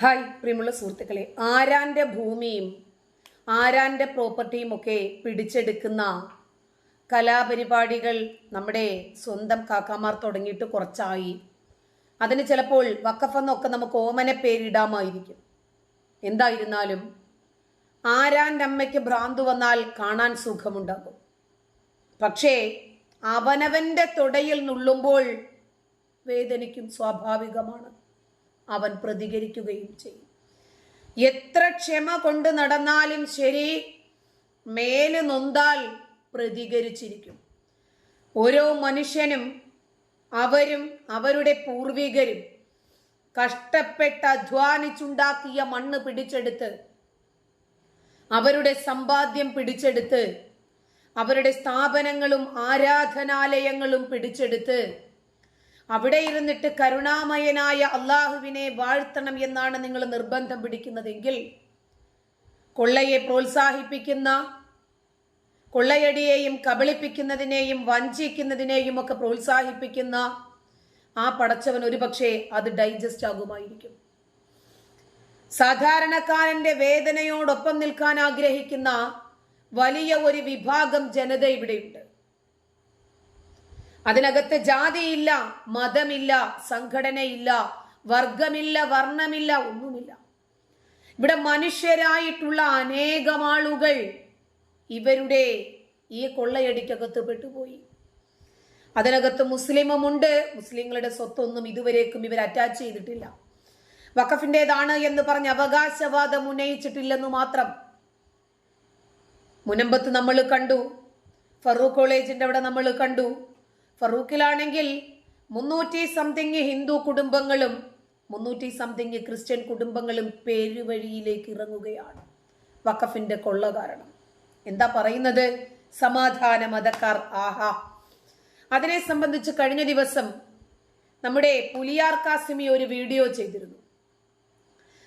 Hi പ്രിയമുള്ള സുഹൃത്തുക്കളെ. ആരാന്റെ ഭൂമിയും ആരാന്റെ പ്രോപ്പർട്ടിയും ഒക്കെ പിടിച്ചെടുക്കുന്ന കലാപരിപാടികൾ നമ്മുടെ സ്വന്തം കാക്കാമാർ തുടങ്ങിയിട്ട് കുറച്ചായി. അതിന് ചിലപ്പോൾ വക്കഫെന്നൊക്കെ നമുക്ക് ഓമന പേരിടാമായിരിക്കും. എന്തായിരുന്നാലും ആരാന്റെ അമ്മയ്ക്ക് ഭ്രാന്ത് വന്നാൽ കാണാൻ സുഖമുണ്ടാകും. പക്ഷേ അവനവന്റെ തുടയിൽ നുള്ളുമ്പോൾ വേദനിക്കും സ്വാഭാവികമാണ്. അവൻ പ്രതികരിക്കുകയും ചെയ്യും. എത്ര ക്ഷമ കൊണ്ട് നടന്നാലും ശരി മേൽ നൊന്താൽ പ്രതികരിച്ചിരിക്കും. ഓരോ മനുഷ്യനും അവരും അവരുടെ പൂർവികരും കഷ്ടപ്പെട്ട് അധ്വാനിച്ചുണ്ടാക്കിയ മണ്ണ് പിടിച്ചെടുത്ത് അവരുടെ സമ്പാദ്യം പിടിച്ചെടുത്ത് അവരുടെ സ്ഥാപനങ്ങളും ആരാധനാലയങ്ങളും പിടിച്ചെടുത്ത് അവിടെ ഇരുന്നിട്ട് കരുണാമയനായ അള്ളാഹുവിനെ വാഴ്ത്തണം എന്നാണ് നിങ്ങൾ നിർബന്ധം പിടിക്കുന്നതെങ്കിൽ കൊള്ളയെ പ്രോത്സാഹിപ്പിക്കുന്ന കൊള്ളയടിയെയും കബളിപ്പിക്കുന്നതിനെയും വഞ്ചിക്കുന്നതിനെയും ഒക്കെ പ്രോത്സാഹിപ്പിക്കുന്ന ആ പടച്ചവൻ ഒരുപക്ഷെ അത് ഡൈജസ്റ്റ് ആകുമായിരിക്കും. സാധാരണക്കാരന്റെ വേദനയോടൊപ്പം നിൽക്കാൻ ആഗ്രഹിക്കുന്ന വലിയ ഒരു വിഭാഗം ജനത ഇവിടെയുണ്ട്. അതിനകത്ത് ജാതിയില്ല മതമില്ല സംഘടനയില്ല വർഗമില്ല വർണമില്ല ഒന്നുമില്ല. ഇവിടെ മനുഷ്യരായിട്ടുള്ള അനേകം ആളുകൾ ഇവരുടെ ഈ കൊള്ളയടിക്കകത്ത് പെട്ടുപോയി. അതിനകത്ത് മുസ്ലിമുമുണ്ട് മുസ്ലിങ്ങളുടെ സ്വത്തൊന്നും ഇതുവരേക്കും ഇവർ അറ്റാച്ച് ചെയ്തിട്ടില്ല. വഖഫിന്റെതാണ് എന്ന് പറഞ്ഞ് അവകാശവാദം ഉന്നയിച്ചിട്ടില്ലെന്ന് മാത്രം. മുനമ്പത്ത് നമ്മൾ കണ്ടു ഫറൂഖ് കോളേജിന്റെ അവിടെ നമ്മൾ കണ്ടു. ഫറൂഖിലാണെങ്കിൽ മുന്നൂറ്റി സംതിങ് ഹിന്ദു കുടുംബങ്ങളും മുന്നൂറ്റി സംതിങ് ക്രിസ്ത്യൻ കുടുംബങ്ങളും പേരുവഴിയിലേക്ക് ഇറങ്ങുകയാണ്. വഖഫിന്റെ കൊള്ള കാരണം. എന്താ പറയുന്നത്? സമാധാന മതക്കാർ ആഹാ. അതിനെ സംബന്ധിച്ച് കഴിഞ്ഞ ദിവസം നമ്മുടെ പുലിയാർ കാസിമി ഒരു വീഡിയോ ചെയ്തിരുന്നു.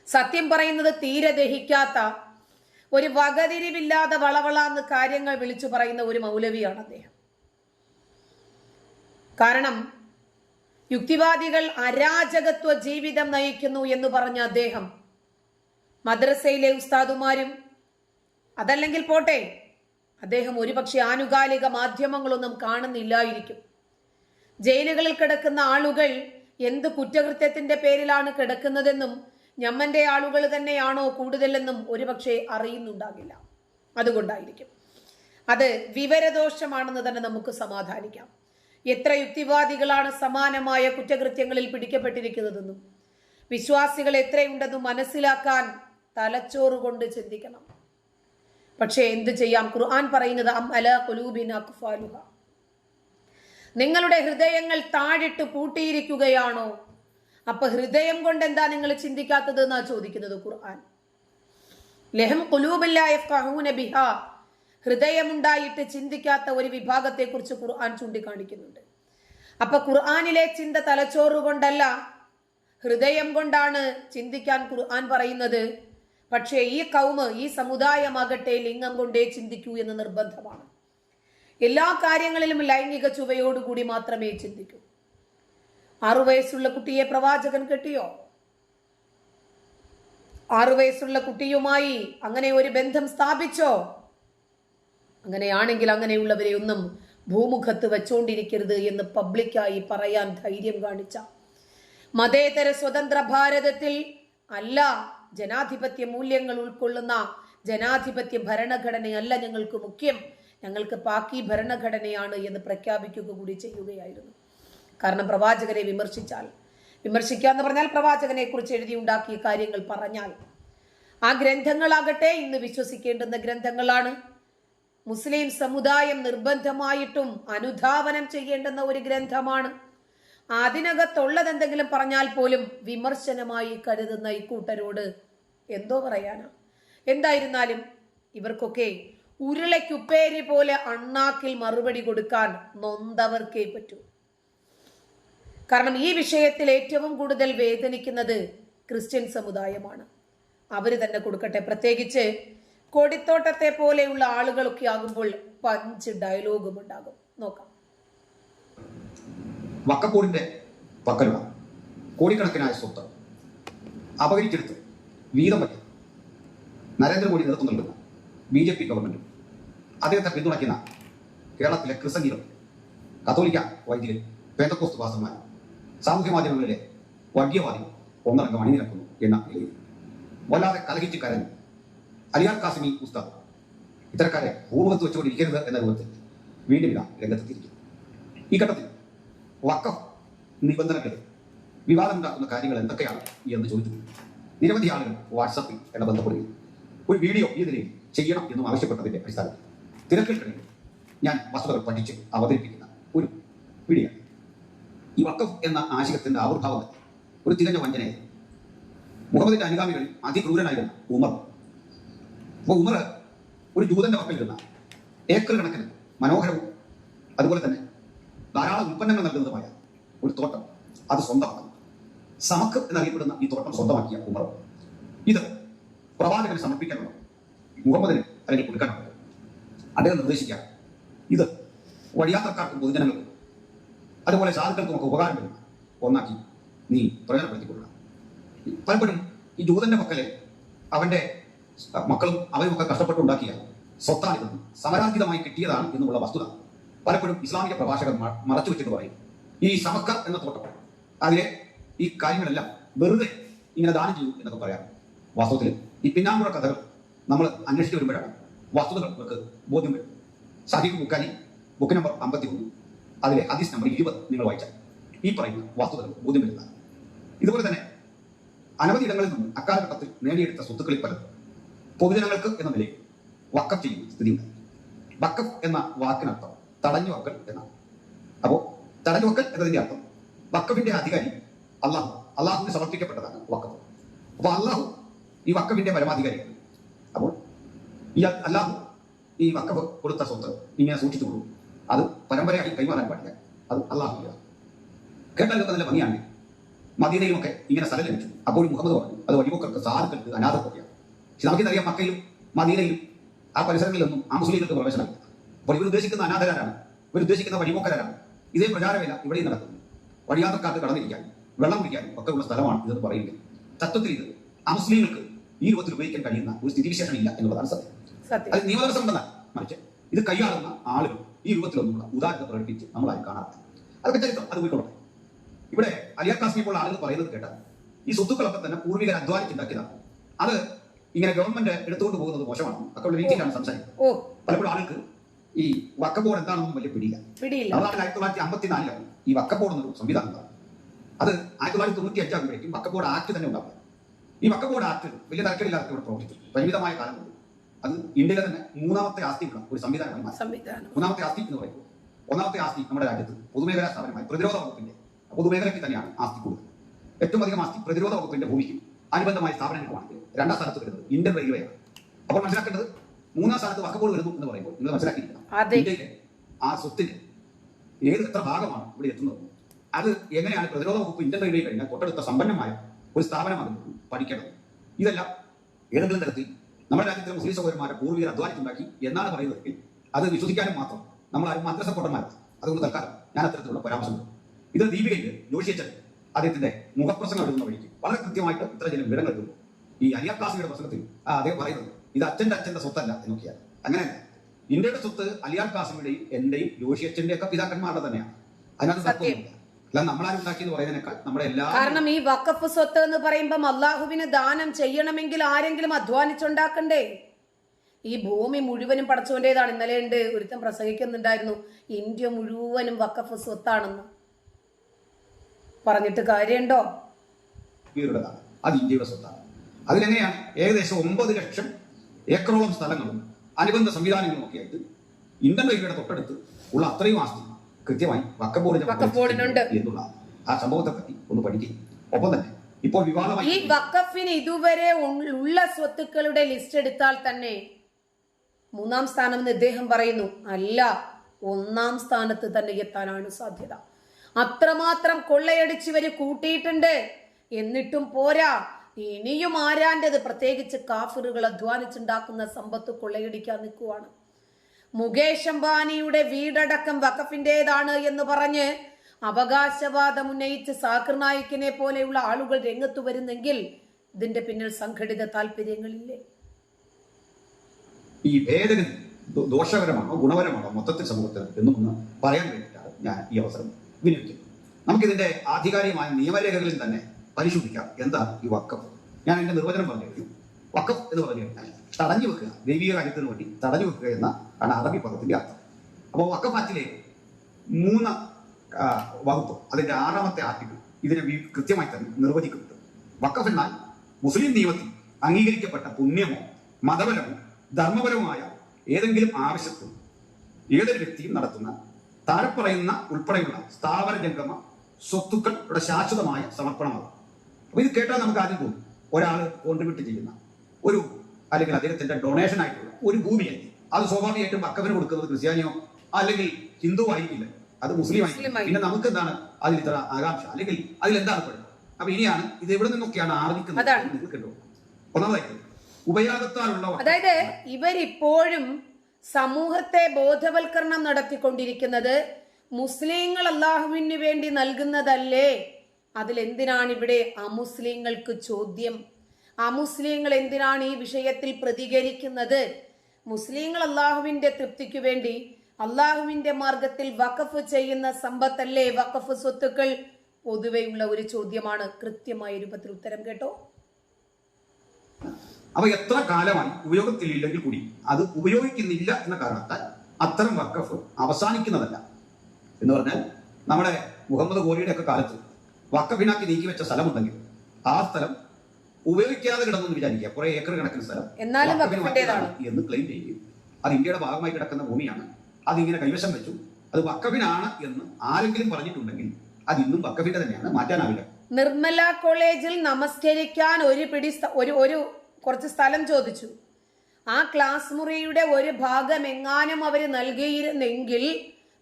സത്യം പറയുന്നത് തീരെ ദഹിക്കാത്ത ഒരു വകതിരിവില്ലാതെ വളവളാന്ന് കാര്യങ്ങൾ വിളിച്ചു പറയുന്ന ഒരു മൗലവിയാണ് അദ്ദേഹം. കാരണം യുക്തിവാദികൾ അരാജകത്വ ജീവിതം നയിക്കുന്നു എന്ന് പറഞ്ഞ അദ്ദേഹം. മദ്രസയിലെ ഉസ്താദുമാരും അതല്ലെങ്കിൽ പോട്ടെ അദ്ദേഹം ഒരുപക്ഷെ ആനുകാലിക മാധ്യമങ്ങളൊന്നും കാണുന്നില്ലായിരിക്കും. ജയിലുകളിൽ കിടക്കുന്ന ആളുകൾ എന്ത് കുറ്റകൃത്യത്തിന്റെ പേരിലാണ് കിടക്കുന്നതെന്നും ഞമ്മന്റെ ആളുകൾ തന്നെയാണോ കൂടുതലെന്നും ഒരുപക്ഷെ അറിയുന്നുണ്ടാകില്ല. അതുകൊണ്ടായിരിക്കും. അത് വിവരദോഷമാണെന്ന് തന്നെ നമുക്ക് സമാധാനിക്കാം. എത്ര യുക്തിവാദികളാണ് സമാനമായ കുറ്റകൃത്യങ്ങളിൽ പിടിക്കപ്പെട്ടിരിക്കുന്നതെന്നും വിശ്വാസികൾ എത്രയുണ്ടെന്നും മനസ്സിലാക്കാൻ തലച്ചോറ് കൊണ്ട് ചിന്തിക്കണം. പക്ഷേ എന്ത് ചെയ്യാം? ഖുർആൻ പറയുന്നത് നിങ്ങളുടെ ഹൃദയങ്ങൾ താഴിട്ട് പൂട്ടിയിരിക്കുകയാണോ? അപ്പൊ ഹൃദയം കൊണ്ട് എന്താ നിങ്ങൾ ചിന്തിക്കാത്തത് എന്നാ ചോദിക്കുന്നത് ഖുർആൻ. ലഹം കുലൂബില്ല ഹൃദയമുണ്ടായിട്ട് ചിന്തിക്കാത്ത ഒരു വിഭാഗത്തെക്കുറിച്ച് ഖുർആൻ ചൂണ്ടിക്കാണിക്കുന്നുണ്ട്. അപ്പൊ ഖുർആാനിലെ ചിന്ത തലച്ചോറുകൊണ്ടല്ല ഹൃദയം കൊണ്ടാണ് ചിന്തിക്കാൻ ഖുർആൻ പറയുന്നത്. പക്ഷേ ഈ കൗമ് ഈ സമുദായമാകട്ടെ ലിംഗം കൊണ്ടേ ചിന്തിക്കൂ എന്ന് നിർബന്ധമാണ്. എല്ലാ കാര്യങ്ങളിലും ലൈംഗിക ചുവയോടുകൂടി മാത്രമേ ചിന്തിക്കൂ. ആറു വയസ്സുള്ള കുട്ടിയെ പ്രവാചകൻ കെട്ടിയോ? ആറു വയസ്സുള്ള കുട്ടിയുമായി അങ്ങനെ ഒരു ബന്ധം സ്ഥാപിച്ചോ? അങ്ങനെയാണെങ്കിൽ അങ്ങനെയുള്ളവരെ ഒന്നും ഭൂമുഖത്ത് വെച്ചോണ്ടിരിക്കരുത് എന്ന് പബ്ലിക്കായി പറയാൻ ധൈര്യം കാണിച്ച മതേതര സ്വതന്ത്ര ഭാരതത്തിൽ അല്ല ജനാധിപത്യ മൂല്യങ്ങൾ ഉൾക്കൊള്ളുന്ന ജനാധിപത്യ ഭരണഘടനയല്ല ഞങ്ങൾക്ക് മുഖ്യം. ഞങ്ങൾക്ക് പാക്കി ഭരണഘടനയാണ് എന്ന് പ്രഖ്യാപിക്കുക കൂടി ചെയ്യുകയായിരുന്നു. കാരണം പ്രവാചകരെ വിമർശിച്ചാൽ വിമർശിക്കുക എന്ന് പറഞ്ഞാൽ പ്രവാചകനെ കുറിച്ച് എഴുതി ഉണ്ടാക്കിയ കാര്യങ്ങൾ പറഞ്ഞാൽ ആ ഗ്രന്ഥങ്ങളാകട്ടെ ഇന്ന് വിശ്വസിക്കേണ്ടുന്ന ഗ്രന്ഥങ്ങളാണ്. മുസ്ലിം സമുദായം നിർബന്ധമായിട്ടും അനുധാവനം ചെയ്യേണ്ടുന്ന ഒരു ഗ്രന്ഥമാണ്. അതിനകത്തുള്ളത് എന്തെങ്കിലും പറഞ്ഞാൽ പോലും വിമർശനമായി കരുതുന്ന ഇക്കൂട്ടരോട് എന്തോ പറയാനാ. എന്തായിരുന്നാലും ഇവർക്കൊക്കെ ഉരുളയ്ക്കുപ്പേരി പോലെ അണ്ണാക്കിൽ മറുപടി കൊടുക്കാൻ നൊന്തവർക്കേ പറ്റൂ. കാരണം ഈ വിഷയത്തിൽ ഏറ്റവും കൂടുതൽ വേദനിക്കുന്നത് ക്രിസ്ത്യൻ സമുദായമാണ്. അവർ തന്നെ കൊടുക്കട്ടെ. പ്രത്യേകിച്ച് കൊടിത്തോട്ടത്തെ പോലെയുള്ള ആളുകളൊക്കെ ആകുമ്പോൾ പഞ്ച് ഡയലോഗും ഉണ്ടാകും. നോക്കാം. വക്കക്കൂടിന്റെ പക്കലുള്ള കോടിക്കണക്കിനായ സ്വത്ത് അപകരിച്ചെടുത്ത് വീതം വയ്ക്കും നരേന്ദ്രമോദി നേതൃത്വം നൽകുന്ന ബി ജെ പി ഗവൺമെന്റും അദ്ദേഹത്തെ പിന്തുണയ്ക്കുന്ന കേരളത്തിലെ ക്രിസംഗീതം കത്തോലിക്ക വൈദ്യരും പേന്തക്കോസ്തു വാസന്മാർ സാമൂഹ്യ മാധ്യമങ്ങളിലെ വർഗീയവാദികൾ ഒന്നടങ്കം അണിനിരക്കുന്നു എന്ന നിലയിൽ വല്ലാതെ കലഹിച്ച് കരഞ്ഞു അലിയാർ കാസിമി ഉസ്താദ്. ഇത്തരക്കാരെ ഭൂമുഖത്ത് വെച്ചുകൊണ്ടിരിക്കരുത് എന്ന രൂപത്തിൽ വീണ്ടും ഇതാ രംഗത്തെത്തിയിരിക്കുന്നു. ഈ ഘട്ടത്തിൽ വക്കഫ് നിബന്ധനകൾ വിവാദമുണ്ടാക്കുന്ന കാര്യങ്ങൾ എന്തൊക്കെയാണ് എന്ന് ചോദിച്ചു നിരവധി ആളുകൾ വാട്സപ്പിൽ എന്നെ ബന്ധപ്പെടുകയും ഒരു വീഡിയോ ഈ നിലയിൽ ചെയ്യണം എന്നും ആവശ്യപ്പെട്ടതിന്റെ അടിസ്ഥാനത്തിൽ തിരക്കുകൾക്കിടയിൽ ഞാൻ വസ്തുതകൾ പഠിച്ച് അവതരിപ്പിക്കുന്ന ഒരു വീഡിയോ. ഈ വക്കഫ് എന്ന ആശയത്തിന്റെ ആവിർഭാവം ഒരു തികഞ്ഞ വഞ്ചനയായിരുന്നു. മുഹമ്മദിന്റെ അനുഗാമികളിൽ അതിക്രൂരനായിരുന്ന ഉമർ അപ്പോൾ ഉമർ ഒരു ജൂതന്റെ പക്കലിരുന്ന ഏക്കർ കണക്കിന് മനോഹരവും അതുപോലെ തന്നെ ധാരാളം ഉൽപ്പന്നങ്ങൾ നൽകുന്നതുമായ ഒരു തോട്ടം അത് സ്വന്തമാക്കുന്നു. സമക്ക് എന്നറിയപ്പെടുന്ന ഈ തോട്ടം സ്വന്തമാക്കിയ ഉമർ ഇത് പ്രവാചകന് സമർപ്പിക്കാനുള്ള മുഹമ്മദിന് അല്ലെങ്കിൽ കൊടുക്കാനുള്ളത് അദ്ദേഹം നിർദ്ദേശിക്കുക. ഇത് വഴിയാത്രക്കാർക്കും പൊതുജനങ്ങൾക്കും അതുപോലെ സാധുക്കൾക്കും ഒക്കെ ഉപകാരം വരുന്ന ഒന്നാക്കി നീ പ്രയോജനപ്പെടുത്തിക്കൊള്ളുക. പലപ്പോഴും ഈ ജൂതന്റെ മക്കളെ അവന്റെ മക്കളും അവരുമൊക്കെ കഷ്ടപ്പെട്ടുണ്ടാക്കിയ സ്വത്താണിതെന്ന് സമരാധിതമായി കിട്ടിയതാണ് എന്നുള്ള വസ്തുത പലപ്പോഴും ഇസ്ലാമിക പ്രഭാഷകർ മറച്ചു വെച്ചിട്ട് പറയും. ഈ സമക്കർ എന്ന തോട്ടം അതിലെ ഈ കാര്യങ്ങളെല്ലാം വെറുതെ ഇങ്ങനെ ദാനം ചെയ്തു എന്നൊക്കെ പറയാം. വാസ്തവത്തിൽ ഈ പിന്നാമ്പുറ കഥകൾ നമ്മൾ അന്വേഷിച്ച് വരുമ്പോഴാണ് വസ്തുതകൾ നമുക്ക് ബോധ്യം വരും. സഹീബ് ബുക്കാനി ബുക്ക് നമ്പർ അമ്പത്തി ഒന്ന് അതിലെ ഹദീസ് നമ്പർ ഇരുപത് നിങ്ങൾ വായിച്ചാൽ ഈ പറയുന്ന വസ്തുതകൾ ബോധ്യം വരുന്നതാണ്. ഇതുപോലെ തന്നെ അനവധി ഇടങ്ങളിൽ നിന്നും അക്കാലഘട്ടത്തിൽ നേടിയെടുത്ത സ്വത്തുക്കളിൽ പലതും പൊതുജനങ്ങൾക്ക് എന്ന നിലയിൽ വക്കഫ് ചെയ്യുന്ന സ്ഥിതിയുണ്ട് വക്കഫ് എന്ന വാക്കിനർത്ഥം തടഞ്ഞു വക്കൽ എന്നാണ്. അപ്പോൾ തടഞ്ഞു വക്കൽ എന്നതിന്റെ അർത്ഥം വക്കഫിന്റെ അധികാരി അള്ളാഹു അള്ളാഹുവിന് സമർപ്പിക്കപ്പെട്ടതാണ് വക്കഫ് അപ്പോൾ അള്ളാഹു ഈ വക്കഫിന്റെ പരമാധികാരിയാണ്. അപ്പോൾ ഈ അള്ളാഹു ഈ വക്കഫ് കൊടുത്ത സ്വത്ത് ഇങ്ങനെ സൂക്ഷിച്ചു കൊടുക്കും. അത് പരമ്പരയായി കൈമാറാൻ പാടില്ല. അത് അള്ളാഹു കേട്ടാൽ നല്ല ഭംഗിയാണ്. മദീനയിലുമൊക്കെ ഇങ്ങനെ സ്ഥലം ലഭിച്ചു. അപ്പോൾ മുഹമ്മദ് പറഞ്ഞു അത് വഴിമുക്കൾക്ക് സാധുക്കൾക്ക് അനാഥക്കൊക്കെയാണ് പക്ഷെ നമുക്കിതറിയാം മക്കയിലും മദീനയിലും ആ പരിസരങ്ങളിലൊന്നും ആ മുസ്ലിങ്ങൾക്ക് പ്രവേശനമില്ല അപ്പോൾ ഇവർ ഉദ്ദേശിക്കുന്ന അനാഥരാരാണ്. ഇവർ ഉദ്ദേശിക്കുന്ന വഴിപോക്കരാണ് ഇതേ പ്രചാരമില്ല ഇവിടെയും നടക്കുന്നു. വഴിയാത്രക്കാർക്ക് കടന്നിരിക്കാൻ വെള്ളം കുടിക്കാനും ഒക്കെ ഉള്ള സ്ഥലമാണ് ഇതെന്ന് പറയുന്നത്. തത്വത്തിൽ ഇത് ആ മുസ്ലിങ്ങൾക്ക് ഈ രൂപത്തിൽ ഉപയോഗിക്കാൻ കഴിയുന്ന ഒരു സ്ഥിതിവിശേഷം ഇല്ല എന്നുള്ളതാണ് സത്യം. അത് നിയമതടസ്സം ഉണ്ടെന്നല്ല മറിച്ച് ഇത് കൈയാളുന്ന ആളുകൾ ഈ രൂപത്തിലൊന്നുള്ള ഉദാഹരണം പ്രകടിപ്പിച്ച് നമ്മളായി കാണാറില്ല അതൊക്കെ ചരിത്രം. അത് പോയിക്കൊള്ളട്ടെ ഇവിടെ അലിയാ കാസ്മി പോലുള്ള ആളുകൾ പറയുന്നത് കേട്ടാൽ ഈ സ്വത്തുക്കളൊക്കെ തന്നെ പൂർവികർ അധ്വാനിച്ചുണ്ടാക്കിയതാണ്. അത് ഇങ്ങനെ ഗവൺമെന്റ് എടുത്തുകൊണ്ട് പോകുന്നത് മോശമാണ്. ഒക്കെ രീതിയിലാണ് സംസാരിക്കുന്നത്. പലപ്പോഴും ആളുകൾക്ക് ഈ വക്കബോർഡ് എന്താണെന്നും വലിയ പിടിയില്ല. അതാണ് ആയിരത്തി തൊള്ളായിരത്തി അമ്പത്തിനാലിലാണ് ഈ വക്കബോർഡ് എന്നൊരു സംവിധാനം അത് ആയിരത്തി തൊള്ളായിരത്തി തൊണ്ണൂറ്റി അഞ്ചാകുമ്പോഴേക്കും വക്കബോർഡ് ആക്ട് തന്നെ ഉണ്ടാവും. ഈ വക്കബോർഡ് ആക്ട് വലിയ തരക്കേടില്ലാത്ത ഇവിടെ പ്രവർത്തിച്ചു പരിമിതമായ കാലം അത് ഇന്ത്യയിലെ തന്നെ മൂന്നാമത്തെ ആസ്തിയുള്ള ഒരു സംവിധാനമായി മാറി. മൂന്നാമത്തെ ആസ്തി എന്ന് പറയുമ്പോൾ ഒന്നാമത്തെ ആസ്തി നമ്മുടെ രാജ്യത്ത് പൊതുമേഖലാ സ്ഥാപനമായി പ്രതിരോധ വകുപ്പിന്റെ പൊതുമേഖലയ്ക്ക് തന്നെയാണ് ആസ്തി കൂടുതൽ. ഏറ്റവും അധികം ആസ്തി പ്രതിരോധ വകുപ്പിന്റെ ഭൂമിക്കും. അനുബന്ധമായ സ്ഥാപനങ്ങളുമാണെങ്കിൽ രണ്ടാം സ്ഥാനത്ത് വരുന്നത് ഇന്ത്യൻ റെയിൽവേ ആണ് അപ്പോൾ മനസ്സിലാക്കേണ്ടത് മൂന്നാം സ്ഥാനത്ത് വക്കബോർഡ് വരുന്നു എന്ന് പറയുമ്പോൾ നിങ്ങൾ മനസ്സിലാക്കിയിരിക്കണം. ഇന്ത്യയിലെ ആ സ്വത്തിന് ഏത് എത്ര ഭാഗമാണ് ഇവിടെ എത്തുന്നത്? അത് എങ്ങനെയാണ് പ്രതിരോധ വകുപ്പ് ഇന്ത്യൻ റെയിൽവേ കഴിഞ്ഞാൽ തൊട്ടടുത്ത സമ്പന്നമായ ഒരു സ്ഥാപനമാണ് പഠിക്കേണ്ടത് ഇതെല്ലാം ഏതെങ്കിലും തരത്തിൽ നമ്മുടെ രാജ്യത്തെ മുസ്ലിം സഹോദരന്മാരെ പൂർവികർ അധ്വാനിച്ചുണ്ടാക്കി എന്നാണ് പറയുന്നതെങ്കിൽ അത് വിശ്വസിക്കാനും മാത്രം നമ്മൾ ആരും മദ്രസ പൊട്ടന്മാരല്ല. അതുകൊണ്ട് തൽക്കാലം ഞാൻ അത്തരത്തിലുള്ള പരാമർശം ഇത് ദീപികയിൽ ജോഷിയച്ചൻ അദ്ദേഹത്തിന്റെ മുഖപ്രസംഗം എഴുതുന്ന വഴിക്ക് വളരെ കൃത്യമായിട്ട് ഇത്ര ചില വിവരങ്ങൾ എഴുതുന്നു ഈ അലിയ കാസിയുടെ പ്രസംഗത്തിൽ അദ്ദേഹം പറയുന്നത് ഇത് അച്ഛന്റെ അച്ഛന്റെ സ്വത്തല്ല എന്നൊക്കെയാണ്. അങ്ങനെയല്ല ഇന്ത്യയുടെ സ്വത്ത് അലിയാർ കാസിമിയുടെയും എന്റെയും ജോഷിയച്ചന്റെ ഒക്കെ പിതാക്കന്മാരുടെ തന്നെയാണ്. അതിനകത്ത്. തർക്കമൊന്നുമില്ല. അല്ല നമ്മളാരും ഉണ്ടാക്കി എന്ന് പറയുന്നതിനേക്കാൾ നമ്മുടെ എല്ലാ കാരണം ഈ വക്കഫ് സ്വത്ത് എന്ന് പറയുമ്പം അള്ളാഹുവിന് ദാനം ചെയ്യണമെങ്കിൽ ആരെങ്കിലും അധ്വാനിച്ചുണ്ടാക്കണ്ടേ? ഈ ഭൂമി മുഴുവനും പടച്ചുകൊണ്ടേതാണ് ഇന്നലെ ഉണ്ട് ഒരുത്തം പ്രസംഗിക്കുന്നുണ്ടായിരുന്നു ഇന്ത്യ മുഴുവനും വക്കഫ് സ്വത്താണെന്ന്. പറഞ്ഞിട്ട് കാര്യമുണ്ടോ ഇവരുടേതാണ് അത് ഇന്ത്യയുടെ സ്വത്താണ്. അതിലെങ്ങനെയാണ്? ഏകദേശം ഒമ്പത് ലക്ഷം ഏക്കറോളം സ്ഥലങ്ങളും അനുബന്ധ സംവിധാനങ്ങളും ഒക്കെ ആയിട്ട് ഇന്ത്യൻ റെയിൽവേയുടെ തൊട്ടടുത്ത് ഉള്ള അത്രയും ആസ്തി കൃത്യമായി എന്നുള്ള ആ സംഭവത്തെ പറ്റി ഒന്ന് പഠിക്കും. ഒപ്പം തന്നെ ഇപ്പോൾ ഈ വിവാദമായി വക്കഫിന് ഇതുവരെ ഉള്ള സ്വത്തുക്കളുടെ ലിസ്റ്റ് എടുത്താൽ തന്നെ മൂന്നാം സ്ഥാനം എന്ന് ഇദ്ദേഹം പറയുന്നു. അല്ല ഒന്നാം സ്ഥാനത്ത് തന്നെ എത്താനാണ് സാധ്യത. അത്രമാത്രം കൊള്ളയടിച്ച് ഇവർ കൂട്ടിയിട്ടുണ്ട്. എന്നിട്ടും പോരാ. ഇനിയും ആരാന്റെത്? പ്രത്യേകിച്ച് കാഫിറുകൾ അധ്വാനിച്ചുണ്ടാക്കുന്ന സമ്പത്ത് കൊള്ളയടിക്കാൻ നിൽക്കുവാണ്. മുകേഷ് അംബാനിയുടെ വീടടക്കം വഖഫിന്റെതാണ് എന്ന് പറഞ്ഞ് അവകാശവാദം ഉന്നയിച്ച് സാക്കിർ നായിക്കിനെ പോലെയുള്ള ആളുകൾ രംഗത്തു വരുന്നെങ്കിൽ ഇതിന്റെ പിന്നിൽ സംഘടിത താല്പര്യങ്ങളില്ലേ ഈ ഭേദഗതി ദോഷകരമാണോ ഗുണപരമാണോ മൊത്തത്തിൽ സമൂഹത്തിന് എന്നും ഒന്ന് പറയാൻ വേണ്ടിയിട്ടാണ് ഞാൻ ഈ അവസരം വിനിയോഗിക്കുന്നത് നമുക്കിതിന്റെ ആധികാരികമായ നിയമരേഖകളിൽ തന്നെ പരിശോധിക്കാം. എന്താ ഈ വക്കം ഞാൻ എന്റെ നിർവചനം പറഞ്ഞു കഴിഞ്ഞു. വക്കം എന്ന് പറഞ്ഞു കഴിഞ്ഞാൽ തടഞ്ഞു വെക്കുക ദൈവിക കാര്യത്തിന് വേണ്ടി തടഞ്ഞു വെക്കുക എന്ന ആണ് അറബി പദത്തിന്റെ അർത്ഥം. അപ്പോൾ വക്കഫ് ആക്ടിലെ മൂന്ന് വകുപ്പ് അതിന്റെ ആറാമത്തെ ആർട്ടിക്കിൾ ഇതിനെ കൃത്യമായി തന്നെ നിർവചിക്കുന്നുണ്ട്. വക്കഫ് എന്നാൽ മുസ്ലിം നിയമത്തിൽ അംഗീകരിക്കപ്പെട്ട പുണ്യമോ മതപരമോ ധർമ്മപരവുമായ ഏതെങ്കിലും ആവശ്യത്തിൽ ഏതൊരു വ്യക്തിയും നടത്തുന്ന താഴെ പറയുന്ന ഉൾപ്പെടെയുള്ള സ്ഥാപന ജംഗമ സ്വത്തുക്കളുടെ ശാശ്വതമായ സമർപ്പണമാകും. അപ്പൊ ഇത് കേട്ടാൽ നമുക്ക് ആദ്യം തോന്നും ഒരാൾ കോൺട്രിബ്യൂട്ട് ചെയ്യുന്ന ഒരു അല്ലെങ്കിൽ അദ്ദേഹത്തിന്റെ ഡൊണേഷൻ ആയിട്ടുള്ള ഒരു ഭൂമിയായി അത് സ്വാഭാവികമായിട്ടും വക്കഫിന് കൊടുക്കുന്നത് ക്രിസ്ത്യാനിയോ അല്ലെങ്കിൽ ഹിന്ദു ആയിരിക്കില്ല. അത് മുസ്ലിം ആയിരിക്കും. പിന്നെ നമുക്ക് എന്താണ് അതിൽ ഇത്ര ആകാംക്ഷ? അല്ലെങ്കിൽ അതിൽ എന്താണ് പെടുന്നത് അപ്പൊ ഇനിയാണ് ഇത് എവിടെ നിന്നൊക്കെയാണ് ആർജിക്കുന്നത്? ഒന്നാമതായിട്ട് ഉപയോഗത്താലുള്ള. അതായത് ഇവരിപ്പോഴും സമൂഹത്തെ ബോധവൽക്കരണം നടത്തിക്കൊണ്ടിരിക്കുന്നത് മുസ്ലിങ്ങൾ അള്ളാഹുവിന് വേണ്ടി നൽകുന്നതല്ലേ? അതിലെന്തിനാണ് ഇവിടെ അമുസ്ലിങ്ങൾക്ക് ചോദ്യം? അമുസ്ലിങ്ങൾ എന്തിനാണ് ഈ വിഷയത്തിൽ പ്രതികരിക്കുന്നത്? മുസ്ലിങ്ങൾ അള്ളാഹുവിന്റെ തൃപ്തിക്ക് വേണ്ടി അള്ളാഹുവിന്റെ മാർഗത്തിൽ വഖഫ് ചെയ്യുന്ന സമ്പത്തല്ലേ? വഖഫ് സ്വത്തുക്കൾ പൊതുവെയുള്ള ഒരു ചോദ്യമാണ് കൃത്യമായ രൂപത്തിൽ ഉത്തരം കേട്ടോ. അവ എത്ര കാലമായി ഉപയോഗത്തിലില്ലെങ്കിൽ കൂടി അത് ഉപയോഗിക്കുന്നില്ല എന്ന കാരണത്താൽ അത്തരം വക്കഫ് അവസാനിക്കുന്നതല്ല. എന്ന് പറഞ്ഞാൽ നമ്മുടെ മുഹമ്മദ് കോലിയുടെ ഒക്കെ കാലത്ത് വക്കഫിനാക്കി നീക്കി വെച്ച സ്ഥലമുണ്ടെങ്കിൽ ആ സ്ഥലം ഉപയോഗിക്കാതെ കിടന്നെന്ന് വിചാരിക്കുക. കുറെ ഏക്കർ കണക്കിന് സ്ഥലം. എന്ന് ക്ലെയിം ചെയ്യുകയും അത് ഇന്ത്യയുടെ ഭാഗമായി കിടക്കുന്ന ഭൂമിയാണ്. അതിങ്ങനെ കൈവശം വെച്ചു. അത് വക്കഫിനാണ് എന്ന് ആരെങ്കിലും പറഞ്ഞിട്ടുണ്ടെങ്കിൽ അത് ഇന്നും വക്കഫിന്റെ തന്നെയാണ്. മാറ്റാനാവില്ല. നിർമ്മല കോളേജിൽ നമസ്കരിക്കാൻ ഒരു പിടി ഒരു ഒരു കുറച്ച് സ്ഥലം ചോദിച്ചു. ആ ക്ലാസ് മുറിയുടെ ഒരു ഭാഗം എങ്ങാനും അവർ നൽകിയിരുന്നെങ്കിൽ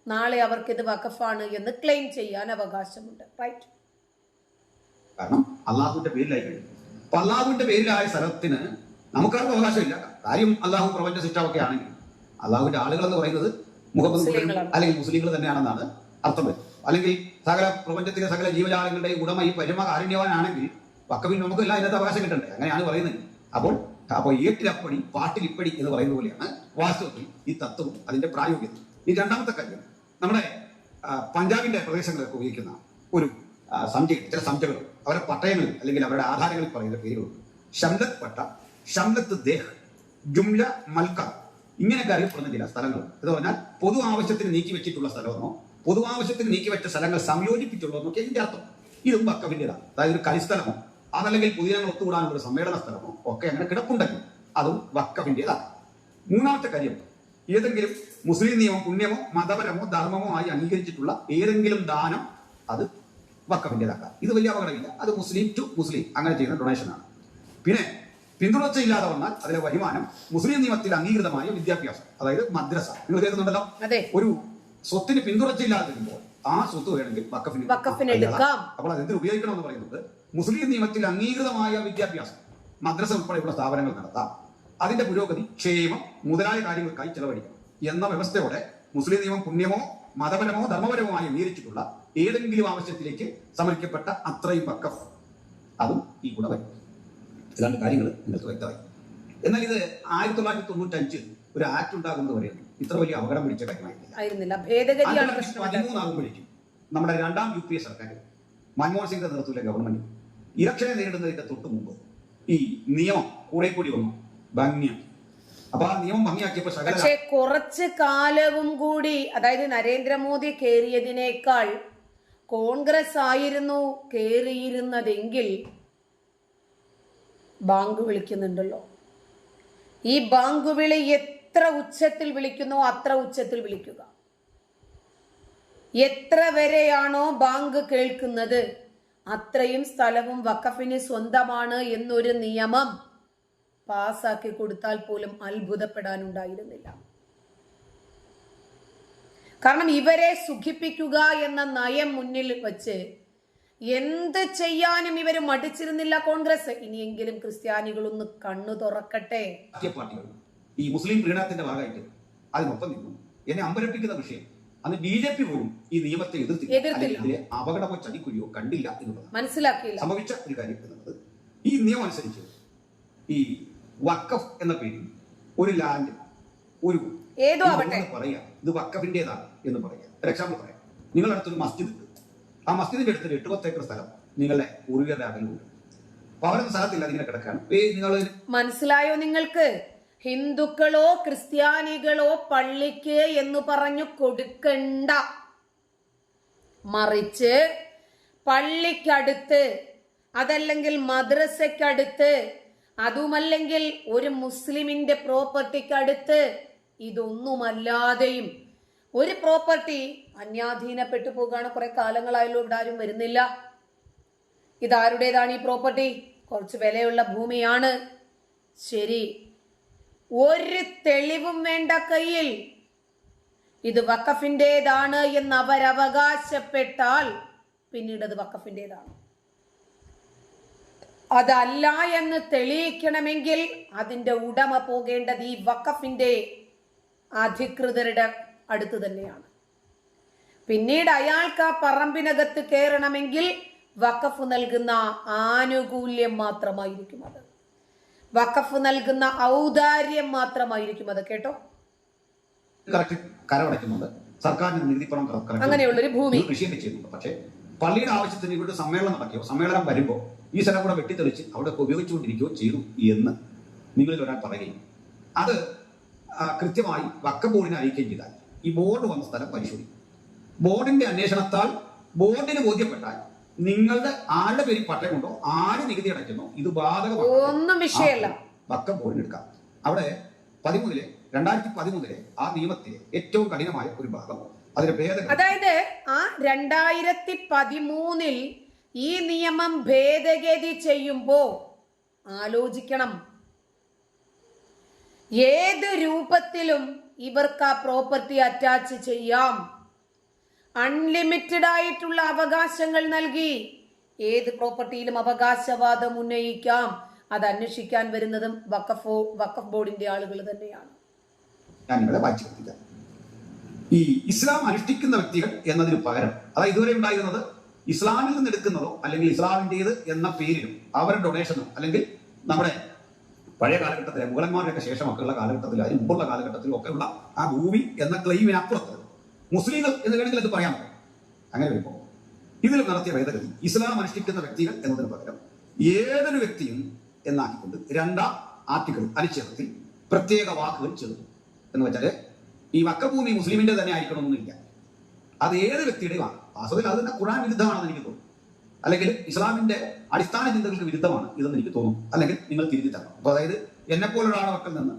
നാളെ അവർക്ക് ഇത് വഖഫാണ് എന്ന് ക്ലെയിം ചെയ്യാൻ അവകാശമുണ്ട്. റൈറ്റ് കാരണം അള്ളാഹുവിന്റെ പേരിലായി കഴിഞ്ഞു. അപ്പൊ അള്ളാഹുവിന്റെ പേരിലായ സ്ഥലത്തിന് നമുക്കാർക്കും അവകാശമില്ല. കാര്യം അള്ളാഹു പ്രപഞ്ച സിസ്റ്റമൊക്കെ ആണെങ്കിൽ അള്ളാഹുവിന്റെ ആളുകൾ എന്ന് പറയുന്നത് മുഹമ്മദ് അല്ലെങ്കിൽ മുസ്ലിങ്ങൾ തന്നെയാണെന്നാണ് അർത്ഥം വരുന്നത്. അല്ലെങ്കിൽ സകല പ്രപഞ്ചത്തിലെ സകല ജീവജാലങ്ങളുടെയും ഉടമ ഈ പരമ കാരുണ്യവാനാണെങ്കിൽ വക്കവിൽ നമുക്ക് എല്ലാം ഇന്നത്തെ അവകാശം കിട്ടണ്ടേ? അങ്ങനെയാണ് പറയുന്നത്. അപ്പോൾ അപ്പോൾ ഏട്ടിലപ്പടി പാട്ടിലിപ്പടി എന്ന് പറയുന്ന പോലെയാണ് വാസ്തവത്തിൽ ഈ തത്വവും അതിന്റെ പ്രായോഗികത ഈ രണ്ടാമത്തെ കാര്യം നമ്മുടെ പഞ്ചാബിന്റെ പ്രദേശങ്ങളിലൊക്കെ ഉപയോഗിക്കുന്ന ഒരു സംജ ചില സംജകൾ അവരുടെ പട്ടയങ്ങളിൽ അല്ലെങ്കിൽ അവരുടെ ആധാരങ്ങളിൽ പറയുന്ന പേരുകളുണ്ട്. ഷംലത്ത് പട്ട ഷംലത്ത് ദേഹ് ജുംല മൽക്ക ഇങ്ങനെയൊക്കെ അറിയപ്പെടുന്ന ചില സ്ഥലങ്ങൾ. എന്ന് പറഞ്ഞാൽ പൊതു ആവശ്യത്തിന് നീക്കി വെച്ചിട്ടുള്ള സ്ഥലമെന്നോ പൊതു ആവശ്യത്തിന് നീക്കി വെച്ച സ്ഥലങ്ങൾ സംയോജിപ്പിച്ചുള്ളതെന്നൊക്കെ ഇതിന്റെ അർത്ഥം. ഇതും വക്കവിന്റേതാണ് അതായത് ഒരു കളിസ്ഥലമോ അതല്ലെങ്കിൽ പുതിയ ഒത്തുകൂടാനുള്ള ഒരു സമ്മേളന സ്ഥലമോ? ഒക്കെ അങ്ങനെ കിടപ്പുണ്ടെങ്കിൽ അതും വക്കഫിന്റെതാണ് മൂന്നാമത്തെ കാര്യം ഏതെങ്കിലും മുസ്ലിം നിയമം പുണ്യമോ മതപരമോ ധർമ്മമോ ആയി അംഗീകരിച്ചിട്ടുള്ള ഏതെങ്കിലും ദാനം അത് വക്കഫിന്റെതാക്കാം ഇത് വലിയ അപകടമില്ല. അത് മുസ്ലിം ടു മുസ്ലിം അങ്ങനെ ചെയ്യുന്ന ഡൊണേഷനാണ് പിന്നെ പിന്തുടർച്ചയില്ലാതെ വന്നാൽ അതിലെ വരുമാനം മുസ്ലിം നിയമത്തിൽ അംഗീകൃതമായ വിദ്യാഭ്യാസം അതായത് മദ്രസ. നിങ്ങൾ കേൾക്കുന്നുണ്ടല്ലോ? ഒരു സ്വത്തിന് പിന്തുടർച്ചയില്ലാതെ വരുമ്പോൾ ആ സ്വത്ത് വേണമെങ്കിൽ വക്കഫിന്. അപ്പോൾ അത് എന്തിനു ഉപയോഗിക്കണമെന്ന് പറയുന്നത് മുസ്ലിം നിയമത്തിൽ അംഗീകൃതമായ വിദ്യാഭ്യാസം മദ്രസ ഉൾപ്പെടെയുള്ള സ്ഥാപനങ്ങൾ നടത്താം. അതിന്റെ പുരോഗതി ക്ഷേമം മുതലായ കാര്യങ്ങൾക്കായി ചെലവഴിക്കണം എന്ന വ്യവസ്ഥയോടെ മുസ്ലിം നിയമം പുണ്യമോ മതപരമോ ധർമ്മപരമോ ആയി അംഗീകരിച്ചിട്ടുള്ള ഏതെങ്കിലും ആവശ്യത്തിലേക്ക് സമർപ്പിക്കപ്പെട്ട അത്രയും പക്കം. അതും ഈ കൂടെ വരും. ഏതാണ്ട് കാര്യങ്ങൾ നിങ്ങൾക്ക് വ്യക്തമായി. എന്നാൽ ഇത് ആയിരത്തി തൊള്ളായിരത്തി തൊണ്ണൂറ്റി അഞ്ചിൽ ഒരു ആക്ട് ഉണ്ടാകുന്നത് വരെ ഇത്ര വലിയ അപകടം പിടിച്ച കാര്യമായിരുന്നില്ല പതിമൂന്നാകുമ്പോഴേക്കും നമ്മുടെ രണ്ടാം യു പി എ സർക്കാർ മൻമോഹൻ സിംഗിന്റെ നേതൃത്വത്തിലെ ഗവൺമെന്റ് ഇലക്ഷനെ നേരിടുന്നതിന്റെ തൊട്ട് മുമ്പ് ഈ നിയമം കൂടെ കൂടി വന്നു. ഭംഗിയാണ് അപ്പൊ ആ നിയമം ഭംഗിയാക്കിയപ്പോ സകല കുറച്ച് കാലവും കൂടി അതായത് നരേന്ദ്രമോദി കേറിയതിനേക്കാൾ കോൺഗ്രസ് ആയിരുന്നു കേറിയിരുന്നതെങ്കിൽ ബാങ്ക് വിളിക്കുന്നുണ്ടല്ലോ. ഈ ബാങ്ക് വിളി എത്ര ഉച്ചത്തിൽ വിളിക്കുന്നോ അത്ര ഉച്ചത്തിൽ വിളിക്കുക. എത്ര വരെയാണോ ബാങ്ക് കേൾക്കുന്നത്? അത്രയും സ്ഥലവും വഖഫിന് സ്വന്തമാണ് എന്നൊരു നിയമം പാസാക്കി കൊടുത്താൽ പോലും അത്ഭുതപ്പെടാനുണ്ടായിരുന്നില്ല. കാരണം ഇവരെ സുഖിപ്പിക്കുക എന്ന നയം മുന്നിൽ വച്ച് എന്ത് ചെയ്യാനും ഇവർ മടിച്ചിരുന്നില്ല കോൺഗ്രസ്. ഇനിയെങ്കിലും ക്രിസ്ത്യാനികളൊന്ന് കണ്ണു തുറക്കട്ടെ. ഈ മുസ്ലിം പ്രീണത്തിന്റെ ഭാഗമായിട്ട് അതിനൊപ്പം നിന്നു എന്നെ അമ്പരപ്പിക്കുന്ന വിഷയം അന്ന് ബി ജെ പി പോലും ഈ നിയമത്തെ എതിർത്തില്ല. അല്ലെങ്കിൽ ഇതിലെ അപകടമോ ചതിക്കുഴിയോ കണ്ടില്ല എന്നുള്ളതാണ്. മനസ്സിലാക്കിയില്ല. സംഭവിച്ച ഒരു കാര്യം എന്നുള്ളത് ഈ നിയമം അനുസരിച്ച് ഈ വക്കഫ് എന്ന പേരിൽ ഒരു ലാൻഡ് ഒരു ഏതോ. പറയാം. ഇത് വക്കഫിന്റേതാണ് എന്ന് പറയാം. ഒരു എക്സാമ്പിൾ പറയാം. നിങ്ങളുടെ അടുത്തൊരു മസ്ജിദ് ഉണ്ട്. ആ മസ്ജിദിന്റെ അടുത്തൊരു എട്ട് പത്ത് ഏക്കർ സ്ഥലം നിങ്ങളുടെ പൂർവികരുടെ അകലുണ്ട്. അപ്പൊ അവരൊന്നും സ്ഥലത്തില്ല അതിങ്ങനെ കിടക്കാണ്. നിങ്ങൾ മനസ്സിലായോ നിങ്ങൾക്ക്? ഹിന്ദുക്കളോ ക്രിസ്ത്യാനികളോ പള്ളിക്ക് എന്ന് പറഞ്ഞു കൊടുക്കണ്ട. മറിച്ച് പള്ളിക്കടുത്ത് അതല്ലെങ്കിൽ മദ്രസയ്ക്കടുത്ത് അതുമല്ലെങ്കിൽ ഒരു മുസ്ലിമിന്റെ പ്രോപ്പർട്ടിക്കടുത്ത് ഇതൊന്നുമല്ലാതെയും. ഒരു പ്രോപ്പർട്ടി അന്യാധീനപ്പെട്ടു പോകുകയാണ് കുറെ കാലങ്ങളായാലും ഇവിടെ ആരും വരുന്നില്ല. ഇതാരുടേതാണ് ഈ പ്രോപ്പർട്ടി? കുറച്ച് വിലയുള്ള ഭൂമിയാണ്. ശരി. ഒരു തെളിവും വേണ്ട കയ്യിൽ. ഇത് വക്കഫിന്റെതാണ് എന്ന് അവരവകാശപ്പെട്ടാൽ പിന്നീട് അത് വക്കഫിന്റെതാണ് അതല്ല എന്ന് തെളിയിക്കണമെങ്കിൽ അതിന്റെ ഉടമ പോകേണ്ടത് ഈ വക്കഫിന്റെ അധികൃതരുടെ അടുത്ത് തന്നെയാണ്. പിന്നീട് അയാൾക്ക് ആ പറമ്പിനകത്ത് കയറണമെങ്കിൽ വക്കഫ് നൽകുന്ന ആനുകൂല്യം മാത്രമായിരിക്കും അത്. വഖഫ് നൽകുന്ന ഔദാര്യം മാത്രമായിരിക്കും അത് കേട്ടോ? കരമടയ്ക്കുന്നുണ്ട്. സർക്കാരിന് നികുതി പണം correct അങ്ങനെയുള്ളൊരു ഭൂമി. കൃഷിയൊക്കെ ചെയ്യുന്നുണ്ട് പക്ഷേ പള്ളിയുടെ ആവശ്യത്തിന് ഇവിടെ സമ്മേളനം നടക്കുകയോ സമ്മേളനം വരുമ്പോൾ ഈ സ്ഥലം കൂടെ വെട്ടിത്തെളിച്ച് അവിടെ ഉപയോഗിച്ചുകൊണ്ടിരിക്കുകയോ ചെയ്തു എന്ന് നിങ്ങളിൽ ഒരാൾ പറയുകയും അത് കൃത്യമായി വക്കം ബോർഡിനെ അറിയിക്കുകയും ചെയ്താൽ ഈ ബോർഡ് വന്ന സ്ഥലം പരിശോധിക്കും. ബോർഡിന്റെ അന്വേഷണത്താൽ ബോർഡിന് ബോധ്യപ്പെട്ടാൽ നിങ്ങളുടെ ആരുടെ പേരിൽ പട്ടയമുണ്ടോ ആര് നികുതി അടയ്ക്കുന്നോ? ഇത് ബാധകമാണ്? ഒന്നും വിഷയമല്ല. വക്കം പോലും എടുക്കാം. അവിടെ പതിമൂന്നിലെ രണ്ടായിരത്തി പതിമൂന്നിലെ ആ നിയമത്തിലെ ഏറ്റവും കഠിനമായ ഒരു ഭാഗം. അതിന്റെ ഭേദഗതി. അതായത് ആ രണ്ടായിരത്തി പതിമൂന്നിൽ ഈ നിയമം ഭേദഗതി ചെയ്യുമ്പോ ആലോചിക്കണം. ഏത് രൂപത്തിലും ഇവർക്ക് ആ പ്രോപ്പർട്ടി അറ്റാച്ച് ചെയ്യാം. അൺലിമിറ്റഡ് ആയിട്ടുള്ള അവകാശങ്ങൾ നൽകി. ഏത് പ്രോപ്പർട്ടിയിലും അവകാശവാദം ഉന്നയിക്കാം. അത് അന്വേഷിക്കാൻ വരുന്നതും വക്കഫ് വക്കഫ് ബോർഡിന്റെ ആളുകൾ തന്നെയാണ്. ഈ ഇസ്ലാം അനുഷ്ഠിക്കുന്ന വ്യക്തികൾ എന്നതിന് പകരം അതായത് ഇതുവരെ ഉണ്ടായിരുന്നത് ഇസ്ലാമിൽ നിന്ന് എടുക്കുന്നതോ അല്ലെങ്കിൽ ഇസ്ലാമിന്റെത് എന്ന പേരിലും അവരുടെ ഡൊണേഷനോ അല്ലെങ്കിൽ നമ്മുടെ പഴയ കാലഘട്ടത്തിലെ മുഗളന്മാരുടെയൊക്കെ ശേഷമൊക്കെയുള്ള കാലഘട്ടത്തിൽ അതിന് മുമ്പുള്ള കാലഘട്ടത്തിലും ഒക്കെയുള്ള ആ ഭൂമി എന്ന ക്ലെയിമിനപ്പുറത്ത് മുസ്ലിങ്ങൾ എന്ന് വേണമെങ്കിൽ അത് പറയാമോ? അങ്ങനെ വരുമ്പോൾ ഇതിൽ നടത്തിയ ഭേദഗതി ഇസ്ലാം അനുഷ്ഠിക്കുന്ന വ്യക്തികൾ എന്നതിന് പകരം ഏതൊരു വ്യക്തിയും എന്നാക്കിക്കൊണ്ട് രണ്ടാം ആർട്ടിക്കിൾ അനുച്ഛേദത്തിൽ പ്രത്യേക വാക്കുകൾ ചേർന്നു എന്ന് വെച്ചാൽ ഈ വക്കഭൂമി മുസ്ലിമിന്റെ തന്നെ ആയിരിക്കണമെന്നില്ല. അത് ഏത് വ്യക്തിയുടെയും ആണ്. വാസ്തവത്തിൽ അത് തന്നെ ഖുറാൻ വിരുദ്ധമാണെന്ന് എനിക്ക് തോന്നുന്നു. അല്ലെങ്കിൽ ഇസ്ലാമിന്റെ അടിസ്ഥാന ചിന്തകൾക്ക് വിരുദ്ധമാണ് ഇതെന്ന് എനിക്ക് തോന്നുന്നു. അല്ലെങ്കിൽ നിങ്ങൾ തിരുത്തി തരണം. അപ്പൊ അതായത് എന്നെപ്പോലൊരാളുടെ പക്കൽ നിന്ന്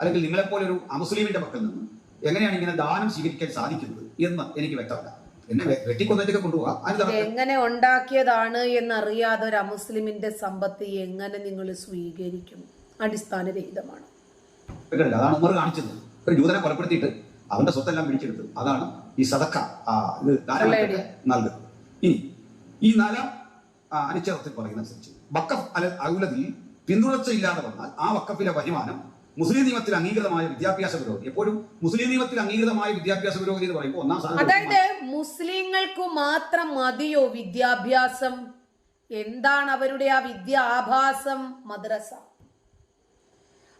അല്ലെങ്കിൽ നിങ്ങളെപ്പോലൊരു അമുസ്ലിമിന്റെ പക്കൽ നിന്ന് എങ്ങനെയാണ് ഇങ്ങനെ ദാനം സ്വീകരിക്കാൻ സാധിക്കുന്നത് എന്ന് എനിക്ക് വ്യക്തമല്ല. എന്നെ കൊണ്ടുപോകാം. എങ്ങനെ ഉണ്ടാക്കിയതാണ് എന്നറിയാതെ ഒരു അമുസ്ലിമിന്റെ സമ്പത്ത് എങ്ങനെ നിങ്ങൾ സ്വീകരിക്കും? അടിസ്ഥാനരഹിതമാണ് അതാണ് ഉമർ കാണിച്ചത്. ഒരു ജൂതനെ കൊലപ്പെടുത്തിയിട്ട് അവന്റെ സ്വത്തെല്ലാം പിടിച്ചെടുത്ത്. അതാണ് ഈ സദക്ക ഇത് നൽകുന്നത് ഇനി ഈ നാലാം അനുച്ഛേദത്തിൽ പറയുന്ന അനുസരിച്ച് വക്കഫ് അല അകുലതിൽ പിന്തുടർച്ചയില്ലാതെ വന്നാൽ ആ വക്കഫിലെ വരുമാനം മുസ്ലിം നിയമത്തിൽ അംഗീകൃതമായ വിദ്യാഭ്യാസ പുരോഗതി. എപ്പോഴും മുസ്ലിം നിയമത്തിൽ അംഗീകൃതമായ വിദ്യാഭ്യാസ പുരോഗതി എന്ന് പറയുമ്പോൾ ഒന്നാം സ്ഥാനം അതായത് മുസ്ലിങ്ങൾക്ക് മാത്രം മതിയോ വിദ്യാഭ്യാസം? എന്താണ് അവരുടെ ആ വിദ്യാഭാസം? മദ്രസ.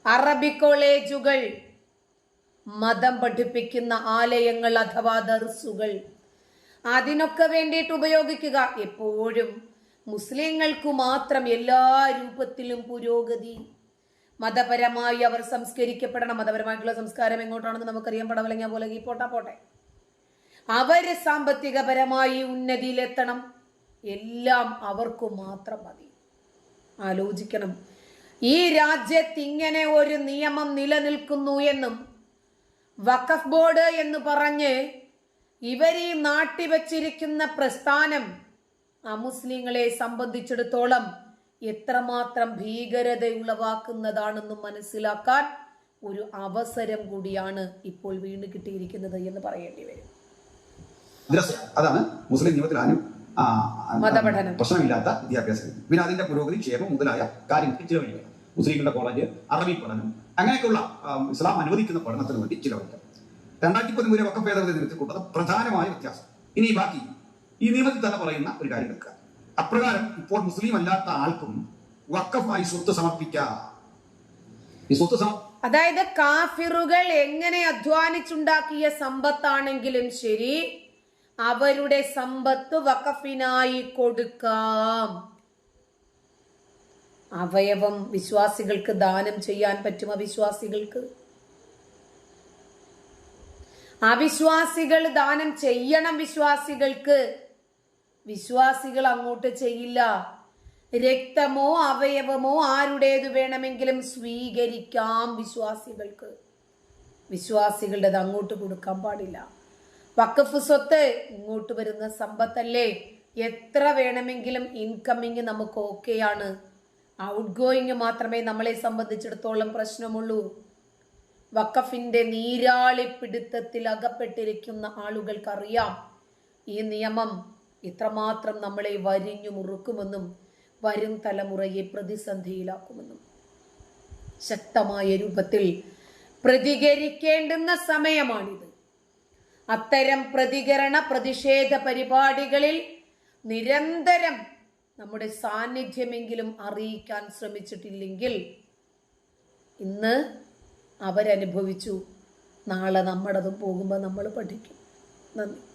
അറബി കോളേജുകൾ മതം പഠിപ്പിക്കുന്ന ആലയങ്ങൾ അഥവാ ദർസുകൾ അതിനൊക്കെ വേണ്ടിയിട്ട് ഉപയോഗിക്കുക. എപ്പോഴും മുസ്ലിങ്ങൾക്ക് മാത്രം എല്ലാ രൂപത്തിലും പുരോഗതി. മതപരമായി അവർ സംസ്കരിക്കപ്പെടണം. മതപരമായിട്ടുള്ള സംസ്കാരം എങ്ങോട്ടാണെന്ന് നമുക്കറിയാം. പടവലങ്ങ പോലെ ഈ പോട്ടാ പോട്ടെ. അവർ സാമ്പത്തികപരമായി ഉന്നതിയിലെത്തണം. എല്ലാം അവർക്ക് മാത്രം മതി. ആലോചിക്കണം. ഈ രാജ്യത്ത് ഇങ്ങനെ ഒരു നിയമം നിലനിൽക്കുന്നു എന്നും വഖഫ് ബോർഡ് എന്ന് പറഞ്ഞ് ഇവരീ നാട്ടിവച്ചിരിക്കുന്ന പ്രസ്ഥാനം അമുസ്ലിങ്ങളെ സംബന്ധിച്ചിടത്തോളം എത്രമാത്രം ഭീകരതയുളവാക്കുന്നതാണെന്ന് മനസ്സിലാക്കാൻ ഒരു അവസരം കൂടിയാണ് ഇപ്പോൾ വീണ് കിട്ടിയിരിക്കുന്നത് എന്ന് പറയേണ്ടി വരും. അതാണ് മുസ്ലിം ആ, മതപഠനം. പ്രശ്നമില്ലാത്ത വിദ്യാഭ്യാസ. പിന്നെ അതിന്റെ പുരോഗതി ക്ഷേമം മുതലായ കാര്യങ്ങൾക്ക് ചിലവഴിക്കണം മുസ്ലിങ്ങളുടെ കോളേജ് അറബി പഠനം അങ്ങനെയൊക്കെയുള്ള ഇസ്ലാം അനുവദിക്കുന്ന പഠനത്തിന് വേണ്ടി ചിലവഴിക്കാം രണ്ടായിരത്തി പതിമൂന്നിലെ വക്കം ഭേദഗതി നിരത്തിൽ കൊണ്ടത് പ്രധാനമായ വ്യത്യാസം. ഇനി ബാക്കി ഈ നിയമത്തിൽ തന്നെ പറയുന്ന ഒരു കാര്യം എടുക്കുക അപ്രകാരം ഇപ്പോൾ മുസ്ലിം അല്ലാത്ത ആൾക്കും വക്കഫായി സ്വത്ത് സമർപ്പിക്കാം. ഈ അതായത് കാഫിറുകൾ എങ്ങനെ അധ്വാനിച്ചുണ്ടാക്കിയ സമ്പത്താണെങ്കിലും ശരി അവരുടെ സമ്പത്ത് വഖഫിനായി കൊടുക്കാം. അവയവം വിശ്വാസികൾക്ക് ദാനം ചെയ്യാൻ പറ്റും അവിശ്വാസികൾക്ക് അവിശ്വാസികൾ ദാനം ചെയ്യണം വിശ്വാസികൾക്ക്. വിശ്വാസികൾ അങ്ങോട്ട് ചെയ്യില്ല. രക്തമോ അവയവമോ ആരുടേത് വേണമെങ്കിലും സ്വീകരിക്കാം വിശ്വാസികൾക്ക്. വിശ്വാസികളുടേത് അങ്ങോട്ട് കൊടുക്കാൻ പാടില്ല. വക്കഫ് സ്വത്ത് ഇങ്ങോട്ട് വരുന്ന സമ്പത്തല്ലേ? എത്ര വേണമെങ്കിലും ഇൻകമ്മിങ് നമുക്ക് ഓക്കെയാണ് ഔട്ട് ഗോയിങ് മാത്രമേ നമ്മളെ സംബന്ധിച്ചിടത്തോളം പ്രശ്നമുള്ളൂ. വക്കഫിന്റെ നീരാളി പിടുത്തത്തിൽ അകപ്പെട്ടിരിക്കുന്ന ആളുകൾക്കറിയാം ഈ നിയമം ഇത്രമാത്രം നമ്മളെ വരിഞ്ഞു മുറുക്കുമെന്നും വരും തലമുറയെ പ്രതിസന്ധിയിലാക്കുമെന്നും. ശക്തമായ രൂപത്തിൽ പ്രതികരിക്കേണ്ടുന്ന സമയമാണിത്. അത്തരം പ്രതികരണ പ്രതിഷേധ പരിപാടികളിൽ നിരന്തരം നമ്മുടെ സാന്നിധ്യമെങ്കിലും അറിയിക്കാൻ ശ്രമിച്ചിട്ടില്ലെങ്കിൽ ഇന്ന് അവരനുഭവിച്ചു. നാളെ നമ്മുടേതും പോകുമ്പോൾ നമ്മൾ പഠിക്കും. നന്ദി.